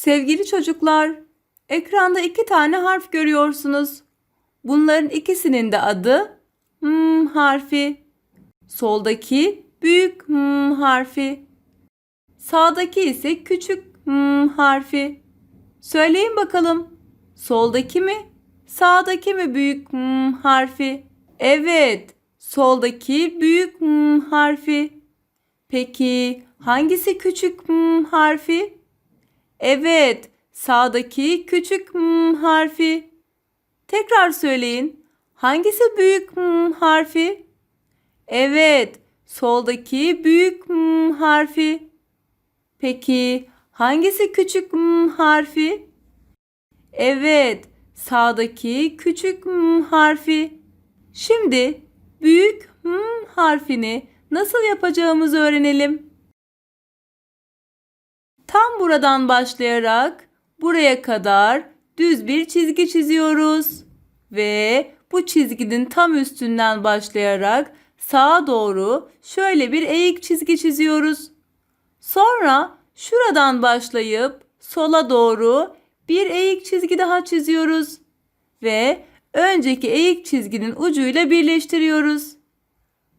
Sevgili çocuklar, ekranda iki tane harf görüyorsunuz. Bunların ikisinin de adı M harfi. Soldaki büyük M harfi. Sağdaki ise küçük M harfi. Söyleyin bakalım. Soldaki mi? Sağdaki mi büyük M harfi? Evet, soldaki büyük M harfi. Peki hangisi küçük M harfi? Evet, sağdaki küçük M harfi. Tekrar söyleyin. Hangisi büyük M harfi? Evet, soldaki büyük M harfi. Peki hangisi küçük M harfi? Evet, sağdaki küçük M harfi. Şimdi büyük M harfini nasıl yapacağımızı öğrenelim. Buradan başlayarak buraya kadar düz bir çizgi çiziyoruz. Ve bu çizginin tam üstünden başlayarak sağa doğru şöyle bir eğik çizgi çiziyoruz. Sonra şuradan başlayıp sola doğru bir eğik çizgi daha çiziyoruz. Ve önceki eğik çizginin ucuyla birleştiriyoruz.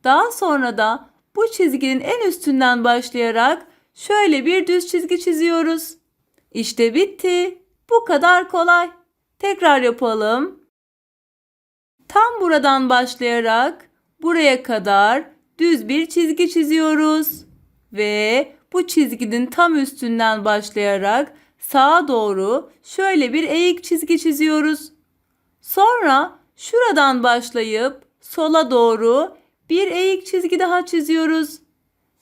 Daha sonra da bu çizginin en üstünden başlayarak şöyle bir düz çizgi çiziyoruz. İşte bitti. Bu kadar kolay. Tekrar yapalım. Tam buradan başlayarak buraya kadar düz bir çizgi çiziyoruz. Ve bu çizginin tam üstünden başlayarak sağa doğru şöyle bir eğik çizgi çiziyoruz. Sonra şuradan başlayıp sola doğru bir eğik çizgi daha çiziyoruz.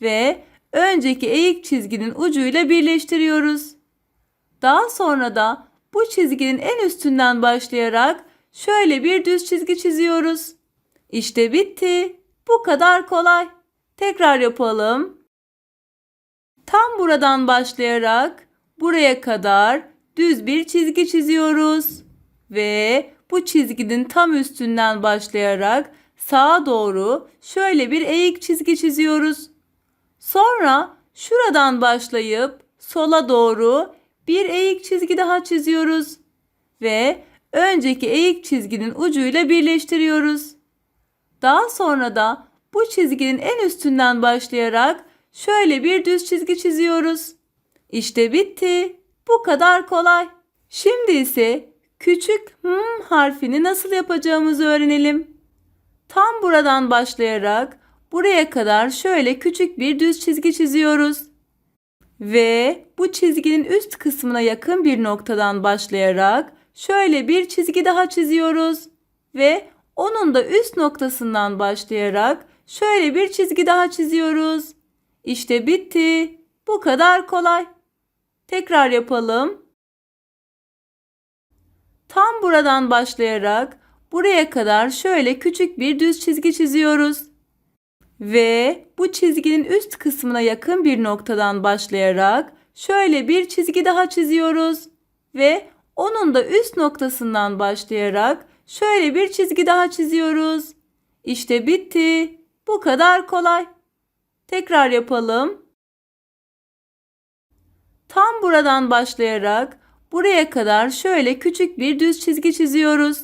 Ve önceki eğik çizginin ucuyla birleştiriyoruz. Daha sonra da bu çizginin en üstünden başlayarak şöyle bir düz çizgi çiziyoruz. İşte bitti. Bu kadar kolay. Tekrar yapalım. Tam buradan başlayarak buraya kadar düz bir çizgi çiziyoruz. Ve bu çizginin tam üstünden başlayarak sağa doğru şöyle bir eğik çizgi çiziyoruz. Sonra şuradan başlayıp sola doğru bir eğik çizgi daha çiziyoruz. Ve önceki eğik çizginin ucuyla birleştiriyoruz. Daha sonra da bu çizginin en üstünden başlayarak şöyle bir düz çizgi çiziyoruz. İşte bitti. Bu kadar kolay. Şimdi ise küçük M harfini nasıl yapacağımızı öğrenelim. Tam buradan başlayarak buraya kadar şöyle küçük bir düz çizgi çiziyoruz. Ve bu çizginin üst kısmına yakın bir noktadan başlayarak şöyle bir çizgi daha çiziyoruz. Ve onun da üst noktasından başlayarak şöyle bir çizgi daha çiziyoruz. İşte bitti. Bu kadar kolay. Tekrar yapalım. Tam buradan başlayarak buraya kadar şöyle küçük bir düz çizgi çiziyoruz. Ve bu çizginin üst kısmına yakın bir noktadan başlayarak şöyle bir çizgi daha çiziyoruz. Ve onun da üst noktasından başlayarak şöyle bir çizgi daha çiziyoruz. İşte bitti. Bu kadar kolay. Tekrar yapalım. Tam buradan başlayarak buraya kadar şöyle küçük bir düz çizgi çiziyoruz.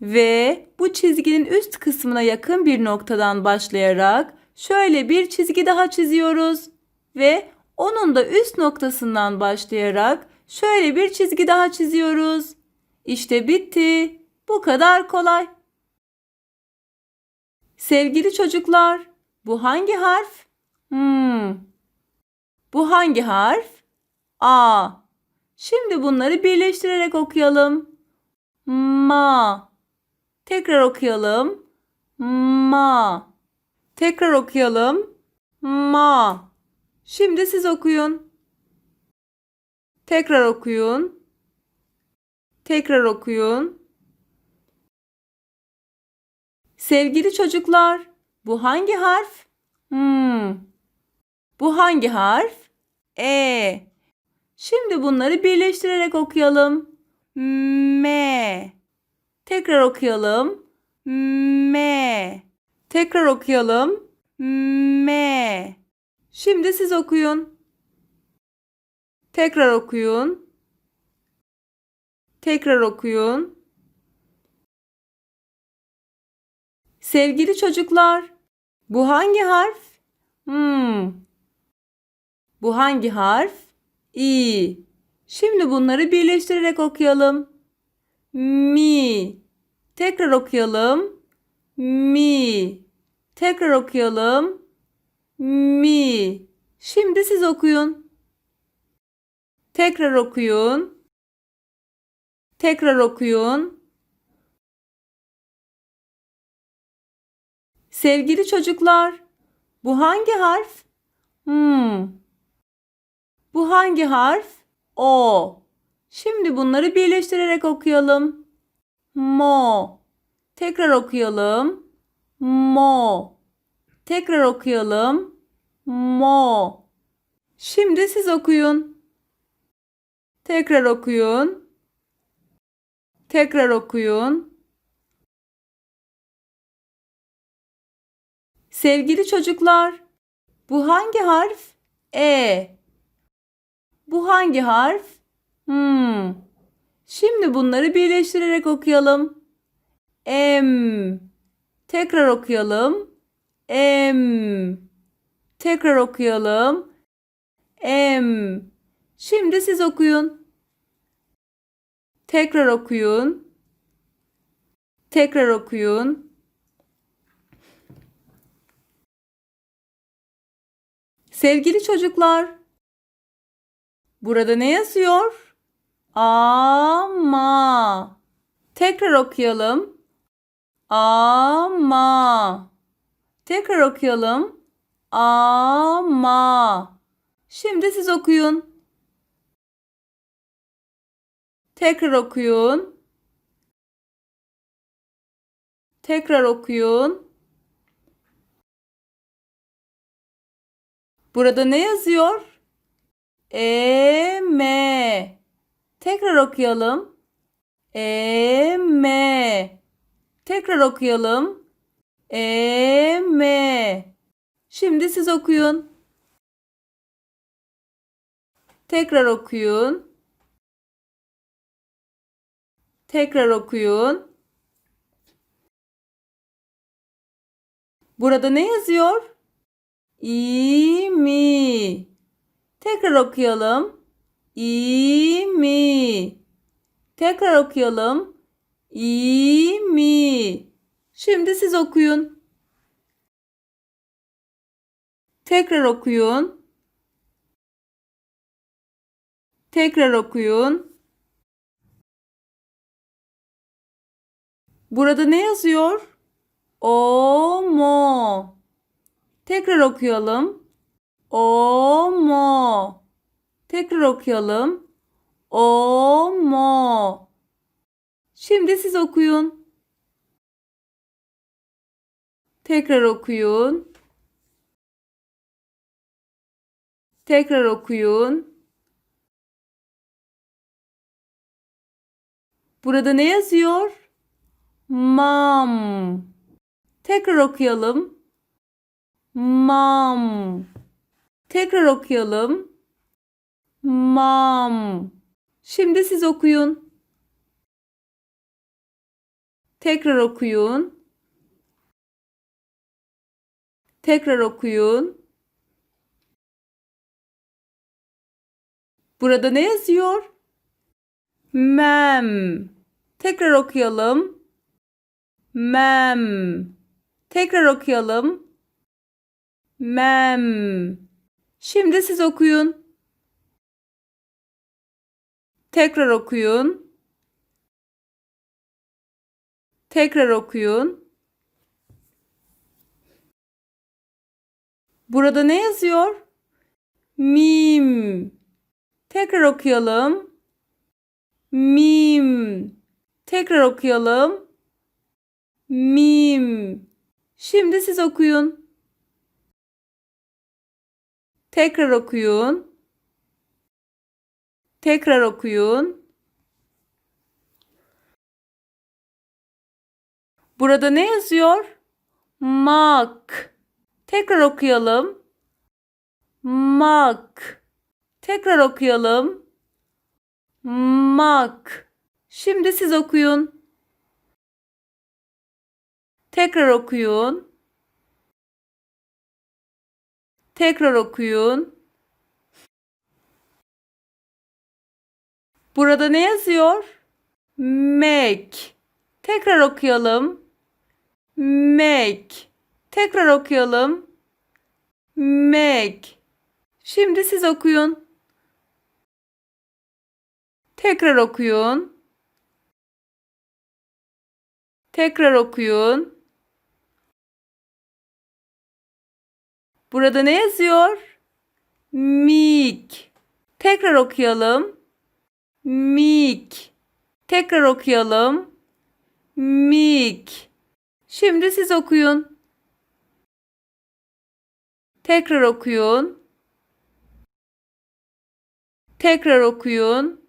Ve bu çizginin üst kısmına yakın bir noktadan başlayarak şöyle bir çizgi daha çiziyoruz. Ve onun da üst noktasından başlayarak şöyle bir çizgi daha çiziyoruz. İşte bitti. Bu kadar kolay. Sevgili çocuklar, bu hangi harf? Hmm. Bu hangi harf? A. Şimdi bunları birleştirerek okuyalım. Ma. Tekrar okuyalım. Ma. Tekrar okuyalım. Ma. Şimdi siz okuyun. Tekrar okuyun. Tekrar okuyun. Sevgili çocuklar, bu hangi harf? Hmm. Bu hangi harf? E. Şimdi bunları birleştirerek okuyalım. M. Tekrar okuyalım. M. Tekrar okuyalım. M. Şimdi siz okuyun. Tekrar okuyun. Tekrar okuyun. Sevgili çocuklar, bu hangi harf? Hmm. Bu hangi harf? İ. Şimdi bunları birleştirerek okuyalım. Mi. Tekrar okuyalım. Mi. Tekrar okuyalım. Mi. Şimdi siz okuyun. Tekrar okuyun. Tekrar okuyun. Sevgili çocuklar, bu hangi harf? Hmm. Bu hangi harf? O. Şimdi bunları birleştirerek okuyalım. Mo. Tekrar okuyalım. Mo. Tekrar okuyalım. Mo. Şimdi siz okuyun. Tekrar okuyun. Tekrar okuyun. Sevgili çocuklar, bu hangi harf? E. Bu hangi harf? Hmm. Şimdi bunları birleştirerek okuyalım. M. Tekrar okuyalım. M. Tekrar okuyalım. M. Şimdi siz okuyun. Tekrar okuyun. Tekrar okuyun. Sevgili çocuklar, burada ne yazıyor? Ama. Tekrar okuyalım. Ama. Tekrar okuyalım. Ama. Şimdi siz okuyun. Tekrar okuyun. Tekrar okuyun. Burada ne yazıyor? Eme. Tekrar okuyalım. Eme. Tekrar okuyalım. Eme. Şimdi siz okuyun. Tekrar okuyun. Tekrar okuyun. Burada ne yazıyor? İmi. Tekrar okuyalım. İmi. Tekrar okuyalım. İmi. Şimdi siz okuyun. Tekrar okuyun. Tekrar okuyun. Burada ne yazıyor? Omo. Tekrar okuyalım. Omo. Tekrar okuyalım. Omo. Şimdi siz okuyun. Tekrar okuyun. Tekrar okuyun. Burada ne yazıyor? Mam. Tekrar okuyalım. Mam. Tekrar okuyalım. Mam. Şimdi siz okuyun. Tekrar okuyun. Tekrar okuyun. Burada ne yazıyor? Mem. Tekrar okuyalım. Mem. Tekrar okuyalım. Mem. Şimdi siz okuyun. Tekrar okuyun. Tekrar okuyun. Burada ne yazıyor? Mim. Tekrar okuyalım. Mim. Tekrar okuyalım. Mim. Şimdi siz okuyun. Tekrar okuyun. Tekrar okuyun. Burada ne yazıyor? Mak. Tekrar okuyalım. Mak. Tekrar okuyalım. Mak. Şimdi siz okuyun. Tekrar okuyun. Tekrar okuyun. Burada ne yazıyor? Make. Tekrar okuyalım. Make. Tekrar okuyalım. Make. Şimdi siz okuyun. Tekrar okuyun. Tekrar okuyun. Burada ne yazıyor? Mik. Tekrar okuyalım. Mik. Tekrar okuyalım. Mik. Şimdi siz okuyun. Tekrar okuyun. Tekrar okuyun.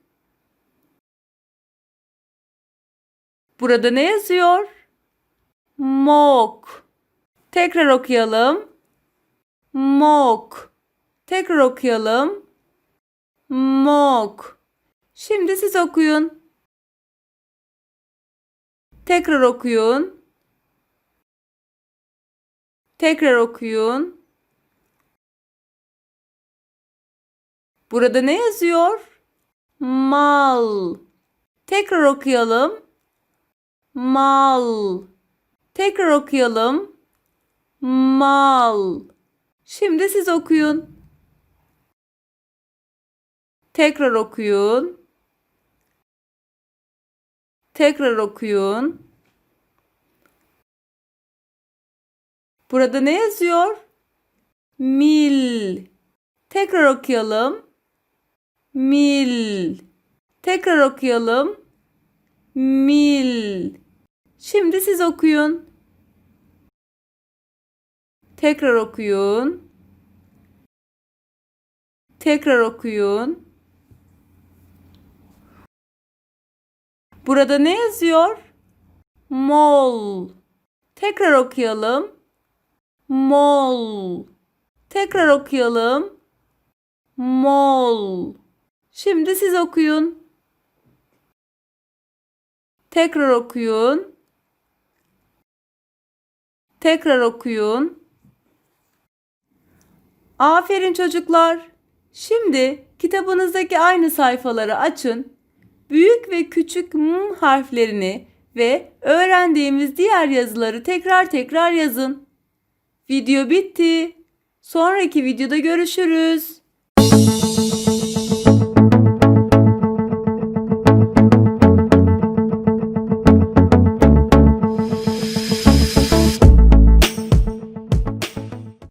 Burada ne yazıyor? Mok. Tekrar okuyalım. Mok. Tekrar okuyalım. Mok. Şimdi siz okuyun. Tekrar okuyun. Tekrar okuyun. Burada ne yazıyor? Mal. Tekrar okuyalım. Mal. Tekrar okuyalım. Mal. Şimdi siz okuyun. Tekrar okuyun. Tekrar okuyun. Burada ne yazıyor? Mil. Tekrar okuyalım. Mil. Tekrar okuyalım. Mil. Şimdi siz okuyun. Tekrar okuyun. Tekrar okuyun. Burada ne yazıyor? Mol. Tekrar okuyalım. Mol. Tekrar okuyalım. Mol. Şimdi siz okuyun. Tekrar okuyun. Tekrar okuyun. Aferin çocuklar. Şimdi kitabınızdaki aynı sayfaları açın. Büyük ve küçük m harflerini ve öğrendiğimiz diğer yazıları tekrar tekrar yazın. Video bitti. Sonraki videoda görüşürüz.